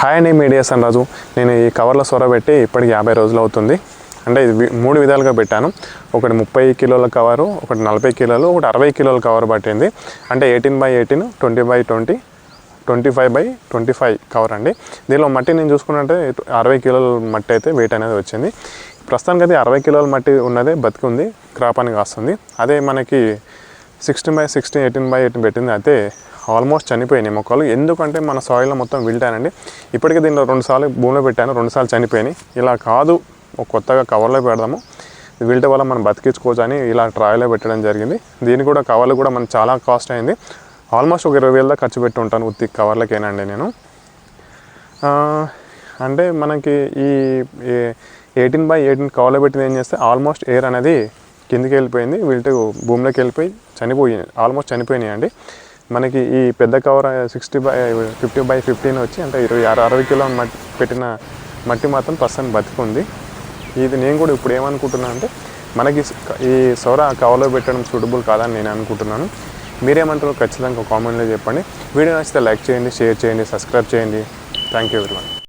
Hi అండి media రాజు. నేను ఈ కవర్లో సొర పెట్టి ఇప్పటికి యాభై రోజులు అవుతుంది. అంటే ఇది మూడు విధాలుగా పెట్టాను. ఒకటి ముప్పై కిలోల కవరు ఒకటి నలభై కిలోలు ఒకటి అరవై కిలోల కవర్ పట్టింది. అంటే eighteen by eighteen twenty by twenty twenty five by twenty five cover అండి. దీనిలో మట్టి నేను చూసుకున్నట్టే అరవై కిలోల మట్టి అయితే వెయిట్ అనేది వచ్చింది. ప్రస్తుతానికి అయితే అరవై కిలోల మట్టి ఉన్నదే బతికి ఉంది క్రాప్ అని కాస్తుంది. అదే మనకి sixteen by sixteen eighteen by eighteen పెట్టింది. అయితే ఆల్మోస్ట్ చనిపోయినాయి మొక్కలు ఎందుకంటే మన సాయిల్లో మొత్తం విల్టానండి. ఇప్పటికే దీనిలో రెండుసార్లు భూమిలో పెట్టాను రెండుసార్లు చనిపోయినాయి. ఇలా కాదు కొత్తగా కవర్లో పెడదాము. విల్ట వల్ల మనం బతికించుకోవచ్చు అని ఇలా ట్రాయలో పెట్టడం జరిగింది. దీని కూడా కవర్లు కూడా మనకు చాలా కాస్ట్ అయింది. ఆల్మోస్ట్ ఒక ఇరవై వేల ఖర్చు పెట్టి ఉంటాను ఉత్తి కవర్లకేనండి నేను. అంటే మనకి ఈ ఎయిటీన్ బై ఎయిటీన్ కవర్లో పెట్టింది ఏం చేస్తే ఆల్మోస్ట్ ఎయిర్ అనేది కిందికి వెళ్ళిపోయింది వీళ్ళతో భూమిలోకి వెళ్ళిపోయి చనిపోయి ఆల్మోస్ట్ చనిపోయినాయి అండి. మనకి ఈ పెద్ద cover sixty by fifty by fifteen వచ్చి అంటే ఇరవై ఆరు అరవై కిలో మట్టి పెట్టిన మట్టి మాత్రం పర్సన్ బతికుంది. ఇది నేను కూడా ఇప్పుడు ఏమనుకుంటున్నాను అంటే మనకి ఈ సౌర కవర్లో పెట్టడం సూటబుల్ కాదని నేను అనుకుంటున్నాను. మీరేమంటారో ఖచ్చితంగా కామెంట్లో చెప్పండి. వీడియో నచ్చితే లైక్ చేయండి షేర్ చేయండి సబ్స్క్రైబ్ చేయండి. Thank you everyone